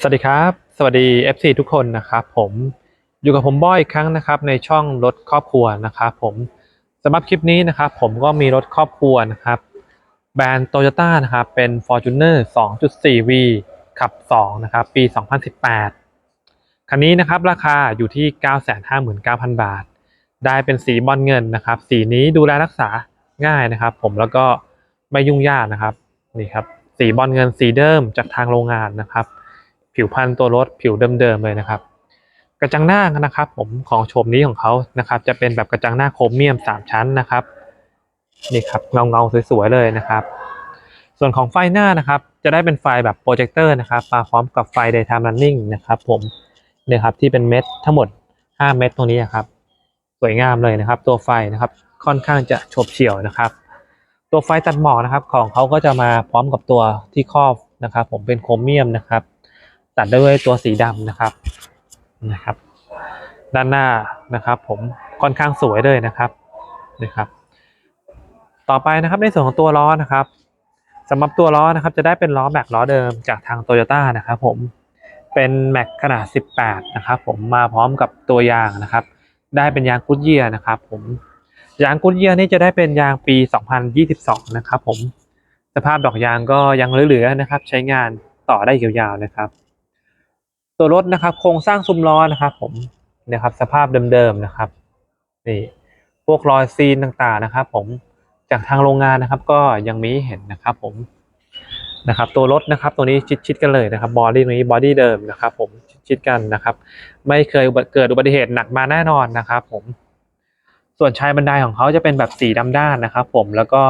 สวัสดีครับ สวัสดี FC ทุกคนนะครับผมอยู่กับผมบอยอีกครั้งนะครับในช่องรถครอบครัวนะครับผมสำหรับคลิปนี้นะครับผมก็มีรถครอบครัวนะครับแบรนด์โตโยต้านะครับเป็น Fortuner 2.4V ขับ 2 นะครับ ปี 2018 คันนี้นะครับราคาอยู่ที่ 959,000 บาท ได้เป็นสีบอลเงินนะครับ สีนี้ดูแลรักษาง่ายนะครับ ผมแล้วก็ไม่ยุ่งยากนะครับนี่ครับสีบอลเงินสีเดิมจากทางโรงงานนะครับ ผิวพันธุ์ตัวรถผิวเดิมๆเลยนะครับ กระจังหน้านะครับผมของโฉมนี้ของเขานะครับ จะเป็นแบบกระจังหน้าโครเมียมสามชั้นนะครับนี่ครับเงาเงาๆสวยๆเลยนะครับ ส่วนของไฟหน้านะครับ จะได้เป็นไฟแบบโปรเจคเตอร์นะครับมาพร้อมกับไฟ daytime running นะครับผมเนี่ยครับที่เป็นเม็ดทั้งหมด 5 เม็ดตรงนี้นะครับ สวยงามเลยนะครับ ตัวไฟนะครับค่อนข้างจะโฉบเฉี่ยวนะครับ ตัวไฟตัดหมอกนะครับของเขาก็จะมาพร้อมกับตัวที่ครอบนะครับ ผมเป็นโครเมียมนะครับ ตัดด้วยตัวสีดำนะครับนะครับ ด้านหน้านะครับผมค่อนข้างสวยเลยนะครับนะครับ ต่อไปนะครับในส่วนของตัวล้อนะครับสำหรับตัวล้อนะครับจะได้เป็นล้อแม็กล้อเดิมจากทางโตโยต้านะครับผมเป็นแม็กขนาด 18 นะครับผมมาพร้อมกับตัวยางนะครับ ได้เป็นยางกุดเยียร์นะครับผมยางกุดเยียร์นี่จะได้เป็นยางปี 2022 นะครับผมสภาพดอกยางก็ยังเหลือๆนะครับ ใช้งานต่อได้ยาวๆนะครับ ตัวรถนะครับ โครงสร้างซุ้มล้อนะครับ ผมนะครับ สภาพเดิมๆนะครับนี่พวกรอยซีนต่างๆนะครับ ผมจากทางโรงงานนะครับ ก็ยังมีเห็นนะครับ ผมนะครับ ตัวรถนะครับตัวนี้ชิดๆกันเลยนะครับบอดี้ตรงนี้บอดี้เดิมนะครับ ผมชิดๆกันนะครับ ไม่เคยเกิดอุบัติเหตุหนักมาแน่นอนนะครับ ผม ส่วนชายบันไดของเขาจะเป็นแบบสีดำด้านนะครับ ผมแล้วก็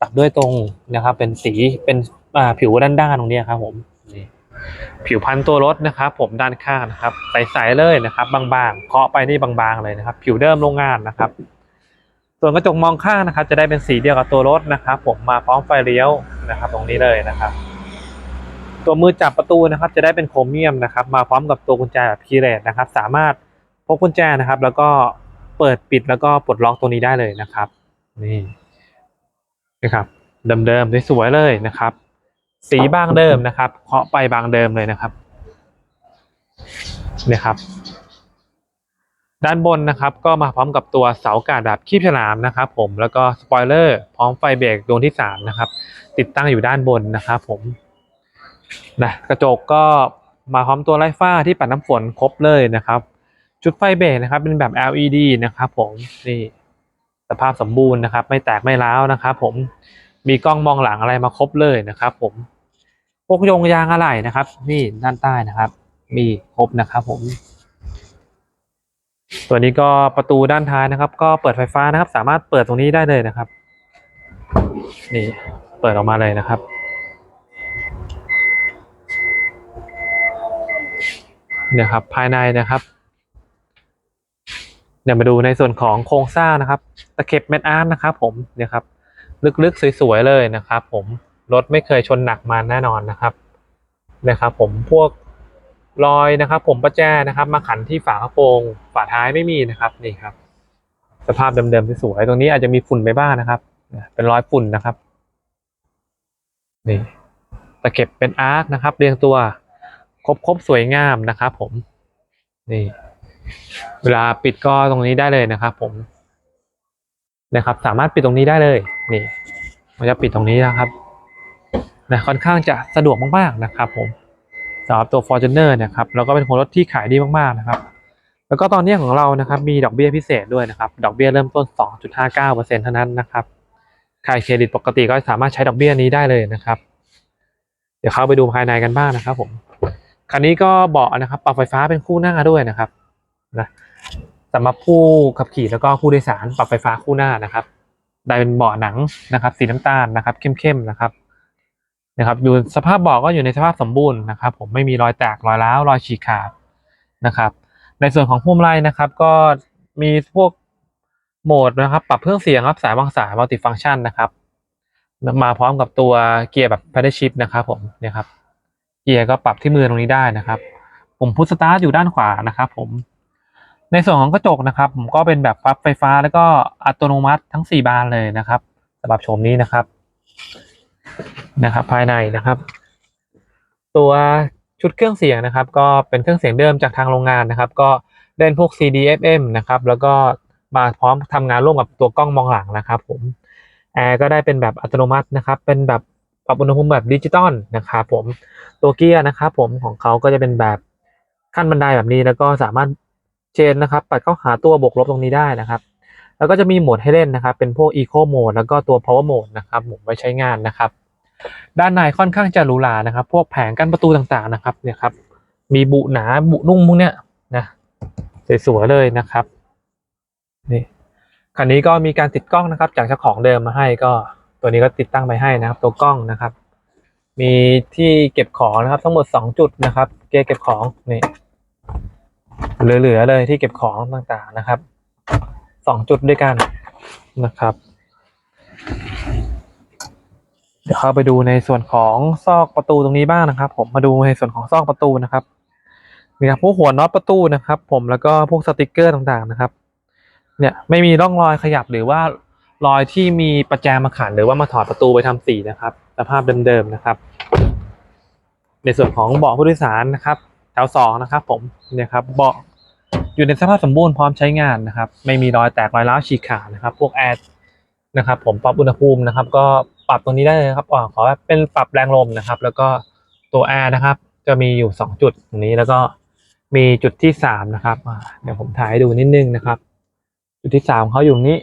ตัดด้วยตรงนะครับ เป็นสีเป็นผิวด้านๆตรงนี้ครับ ผมนี่ ผิวพันธุ์ตัวรถนะครับ ผมด้านข้างนะครับใสๆเลยนะครับ บางๆเคาะไปนี่บางๆเลยนะครับ ผิวเดิมโรงงานนะครับ ส่วนกระจกมองข้างนะครับ จะได้เป็นสีเดียวกับตัวรถนะครับ ผมมาพร้อมไฟเลี้ยวนะครับ ตรงนี้เลยนะครับ ตัวมือจับประตูนะครับ จะได้เป็นโครเมียมนะครับ มาพร้อมกับตัวกุญแจแบบคีย์เลสนะครับ สามารถพกกุญแจนะครับ แล้วก็เปิดปิดแล้วก็ปลดล็อกตัวนี้ได้เลยนะครับ นี่นะครับเดิมๆสวยๆเลยนะครับ สีบางเดิมนะครับ เคาะไปบางเดิมเลยนะครับเนี่ยครับ ด้านบนนะครับ ก็มาพร้อมกับตัวเสากาดแบบคีบฉลามนะครับ ผมแล้วก็สปอยเลอร์พร้อมไฟเบรกดวงที่สามนะครับ ติดตั้งอยู่ด้านบนนะครับ ผมนะกระจกก็มาพร้อมตัวไล่ฟ้าที่ปัดน้ำฝนครบเลยนะครับ ชุดไฟเบรกนะครับ เป็นแบบ LED นะครับ ผมนี่สภาพสมบูรณ์นะครับ ไม่แตกไม่ร้าวนะครับ ผมมีกล้องมองหลังอะไรมาครบเลยนะครับ ผม พวกยงยางอะไหล่นะครับ นี่ด้านใต้นะครับ มีครบนะครับผม ตัวนี้ก็ประตูด้านท้ายนะครับ ก็เปิดไฟฟ้านะครับ สามารถเปิดตรงนี้ได้เลยนะครับ นี่เปิดออกมาเลยนะครับเนี่ยครับภายในนะครับเดี๋ยวมาดูในส่วนของโครงสร้างนะครับ ตะเข็บเม็ดอาร์ตนะครับ ผมเนี่ยครับ ลึกๆสวยๆเลยนะครับ ผม รถไม่เคยชนหนักมาแน่นอนนะครับนะครับ ผมพวกรอยนะครับ ผมประแจนะครับ มาขันที่ฝากระโปรงฝาท้ายไม่มีนะครับนี่ครับ สภาพเดิมๆที่สวยตรงนี้อาจจะมีฝุ่นไปบ้างนะครับ เป็นรอยฝุ่นนะครับนี่ตะเข็บเป็นอาร์คนะครับ เรียงตัวครบครบๆสวยงามนะครับ ผมนี่เวลาปิดก็ตรงนี้ได้เลยนะครับ ผมนะครับ สามารถปิดตรงนี้ได้เลย นี่ มันจะปิดตรงนี้นะครับ นะค่อนข้างจะสะดวกมากๆนะครับผมสำหรับตัว Fortuner นะครับแล้วก็เป็นคนรถที่ขายดีมากๆนะครับ แล้วก็ตอนนี้ของเรานะครับมีดอกเบี้ยพิเศษด้วยนะครับ ดอกเบี้ยเริ่มต้น 2.59%เท่านั้นนะครับใครเครดิตปกติก็สามารถใช้ดอกเบี้ยนี้ได้เลยนะครับ เดี๋ยวเข้าไปดูภายในกันบ้างนะครับ ผมคันนี้ก็เบาะนะครับปรับไฟฟ้าเป็นคู่หน้าด้วยนะครับนะสำหรับผู้ขับขี่แล้วก็ผู้โดยสารปรับไฟฟ้าคู่หน้านะครับ ได้เป็นเบาะหนังนะครับ สีน้ำตาลนะครับ เข้มๆนะครับ นะครับอยู่สภาพบาะก็อยู่ในสภาพสมบูรณ์นะครับ ผมไม่มีรอยแตกรอยร้าวรอยฉีกขาดนะครับ ในส่วนของพวงมาลัยนะครับ ก็มีพวกโหมดนะครับ ปรับเครื่องเสียงรับสายวางสายมัลติฟังก์ชันนะครับ มาพร้อมกับตัวเกียร์แบบ paddle shift นะครับ ผมเนี่ยครับ เกียร์ก็ปรับที่มือตรงนี้ได้นะครับปุ่มพุชสตาร์ทอยู่ด้านขวานะครับ ผม ในส่วนของกระจกนะครับ ผมก็เป็นแบบฟับไฟฟ้าแล้วก็อัตโนมัติทั้ง 4 บานเลยนะครับสำหรับโฉมนี้นะครับ นะครับ ภายในนะครับ ตัวชุดเครื่องเสียงนะครับ ก็เป็นเครื่องเสียงเดิมจากทางโรงงานนะครับ ก็เล่นพวก CD FM นะครับ แล้วก็มาพร้อมทำงานร่วมกับตัวกล้องมองหลังนะครับ ผมแอร์ก็ได้เป็นแบบอัตโนมัตินะครับ เป็นแบบปรับอุณหภูมิแบบดิจิตอลนะครับผมตัวเกียร์นะครับ ผมของเขาก็จะเป็นแบบขั้นบันไดแบบนี้แล้วก็สามารถเชนนะครับ ปัดเข้าหาตัวบวกลบตรงนี้ได้นะครับ แล้วก็จะมีโหมดให้เล่นนะครับ เป็นพวก Eco Mode แล้วก็ตัว Power Mode นะครับผมไว้ใช้งานนะครับ ด้านในค่อนข้างจะหรูหรานะครับ พวกแผงกั้นประตูต่างๆนะครับเนี่ยครับ มีบุหนาบุนุ่มพวกเนี้ยนะสวยๆเลยนะครับนี่คันนี้ก็มีการติดกล้องนะครับ จากเจ้าของเดิมมาให้ก็ตัวนี้ก็ติดตั้งไปให้นะครับ ตัวกล้องนะครับ มีที่เก็บของนะครับ ทั้งหมดสองจุดนะครับ เกเก็บของนี่เหลือๆเลยที่เก็บของต่างๆนะครับ สองจุดด้วยกันนะครับ เดี๋ยวเข้าไปดูในส่วนของซอกประตูตรงนี้บ้างนะครับ ผมมาดูในส่วนของซอกประตูนะครับมีครับพวกหัวน็อตประตูนะครับ ผมแล้วก็พวกสติกเกอร์ต่างๆนะครับ เนี่ยไม่มีร่องรอยขยับหรือว่ารอยที่มีประแจมาขันหรือว่ามาถอดประตูไปทำสีนะครับสภาพเดิมๆนะครับ ในส่วนของเบาะผู้โดยสารนะครับ แถวสองนะครับ ผมเนี่ยครับเบาะ อยู่ในสภาพสมบูรณ์พร้อมใช้งานนะครับ ไม่มีรอยแตกรอยร้าวฉีกขาดนะครับ พวกแอร์นะครับ ผมปรับอุณหภูมินะครับ ก็ปรับตรงนี้ได้เลยครับอขอเป็นปรับแรงลมนะครับ แล้วก็ตัวแอร์นะครับ จะมีอยู่สองจุดตรงนี้แล้วก็มีจุดที่สามนะครับเดี๋ยวผมถ่ายให้ดูนิดนึงนะครับ จุดที่สามเขาอยู่นี้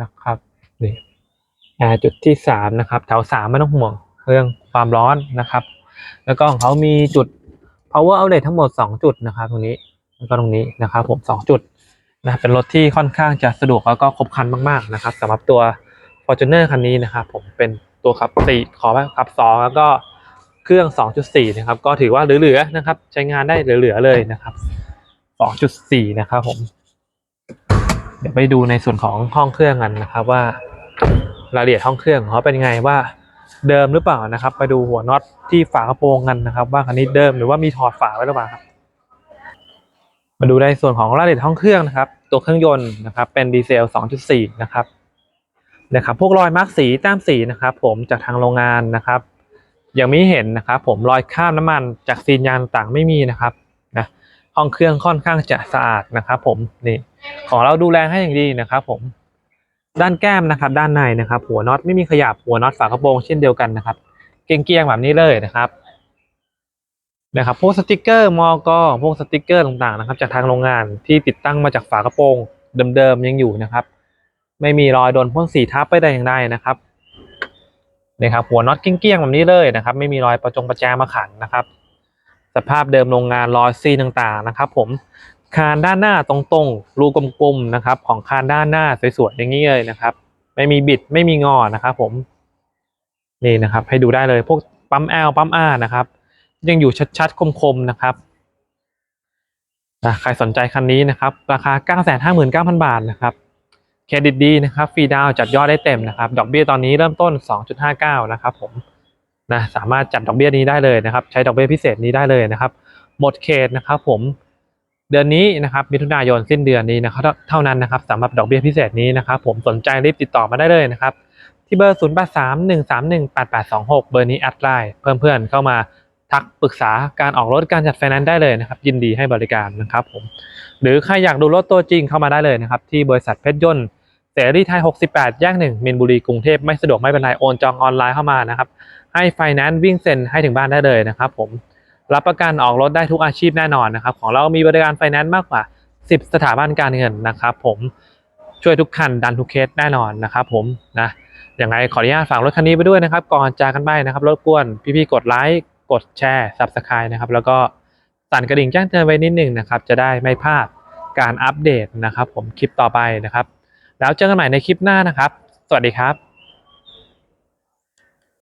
นะครับนี่แอร์จุดที่สามนะครับแถวสามไม่ต้องห่วงเรื่องความร้อนนะครับ แล้วก็ของเขามีจุด power outlet ทั้งหมด 2 จุดนะครับตรงนี้ แล้วก็ตรงนี้นะครับผม2จุดนะเป็นรถที่ค่อนข้างจะสะดวกแล้วก็ครบคันมากๆนะครับสำหรับตัว Fortuner คันนี้นะครับผมเป็นตัวขับ4ขอไปขับ 2 แล้วก็เครื่อง 2.4 นะครับ ก็ถือว่าเหลือๆนะครับ ใช้งานได้เหลือๆเลยนะครับ 2.4 นะครับผม เดี๋ยวไปดูในส่วนของห้องเครื่องกันนะครับ ว่ารายละเอียดห้องเครื่องเขาเป็นไงว่าเดิมหรือเปล่านะครับ ไปดูหัวน็อตที่ฝากระโปรงกันนะครับ ว่าคันนี้เดิมหรือว่ามีถอดฝาไว้หรือเปล่าครับ มาดูในส่วนของรายละเอียดห้องเครื่องนะครับ ตัวเครื่องยนต์นะครับ เป็นดีเซล 2.4 นะครับนะครับ พวกรอยมาร์กสีแต้มสีนะครับ ผมจากทางโรงงานนะครับยังไม่เห็นนะครับ ผมรอยข้ามน้ำมันจากซีนยางต่างไม่มีนะครับนะห้องเครื่องค่อนข้างจะสะอาดนะครับ ผมนี่ของเราดูแลให้อย่างดีนะครับ ผมด้านแก้มนะครับ ด้านในนะครับ หัวน็อตไม่มีขยับหัวน็อตฝากระโปรงเช่นเดียวกันนะครับ เกียงๆแบบนี้เลยนะครับ นะครับพวกสติกเกอร์มอกพวกสติกเกอร์ต่างๆนะครับจากทางโรงงานที่ติดตั้งมาจากฝากระโปรงเดิมๆยังอยู่นะครับ ไม่มีรอยโดนพ่นสีทับไปแต่อย่างใดนะครับนะครับหัวน็อตเกี้ยงๆแบบนี้เลยนะครับ ไม่มีรอยประจงประแจมาขันนะครับ สภาพเดิมโรงงานรอยซีต่างๆนะครับ ผมคานด้านหน้าตรงๆรูกลมๆนะครับ ของคานด้านหน้าสวยๆอย่างนี้เลยนะครับ ไม่มีบิดไม่มีงอนะครับ ผมนี่นะครับ ให้ดูได้เลยพวกปั๊มแอลปั๊มอานะครับ ยังอยู่ชัดๆคมๆนะครับนะใครสนใจคันนี้นะครับ ราคา 959,000 บาทนะครับเครดิตดีนะครับฟรีดาวจัดยอดได้เต็มนะครับ ดอกเบี้ยตอนนี้เริ่มต้น 2.59 นะครับผมนะสามารถจัดดอกเบี้ยนี้ได้เลยนะครับ ใช้ดอกเบี้ยพิเศษนี้ได้เลยนะครับ หมดเขตนะครับ ผมเดือนนี้นะครับมิถุนายนสิ้นเดือนนี้นะครับเท่านั้นนะครับสำหรับดอกเบี้ยพิเศษนี้นะครับ ผมสนใจรีบติดต่อมาได้เลยนะครับ ที่เบอร์ 0 8 3 1 3 1 8 8 2 6 เบอร์นี้แอดไลน์เพิ่มเพื่อนเข้ามา ทักปรึกษาการออกรถการจัดไฟแนนซ์ได้เลยนะครับ ยินดีให้บริการนะครับผมหรือใครอยากดูรถตัวจริงเข้ามาได้เลยนะครับ ที่บริษัทเพชรยนต์เสรีไทย 68 แยกหนึ่งมินบุรีกรุงเทพไม่สะดวกไม่เป็นไรโอนจองออนไลน์เข้ามานะครับ ให้ไฟแนนซ์วิ่งเซ็นให้ถึงบ้านได้เลยนะครับ ผมรับประกันออกรถได้ทุกอาชีพแน่นอนนะครับ ของเรามีบริการไฟแนนซ์มากกว่า 10 สถาบันการเงินนะครับ ผมช่วยทุกคันดันทุกเคสแน่นอนนะครับ ผมนะอย่างไรขออนุญาตฝากรถคันนี้ไปด้วยนะครับ ก่อนจากกันไปนะครับรบกวนพี่ๆกดไลค์ กดแชร์ Subscribe นะครับ แล้วก็สั่นกระดิ่งแจ้งเตือนไว้นิดหนึ่งนะครับ จะได้ไม่พลาดการอัปเดตนะครับ ผมคลิปต่อไปนะครับ แล้วเจอกันใหม่ในคลิปหน้านะครับ สวัสดีครับ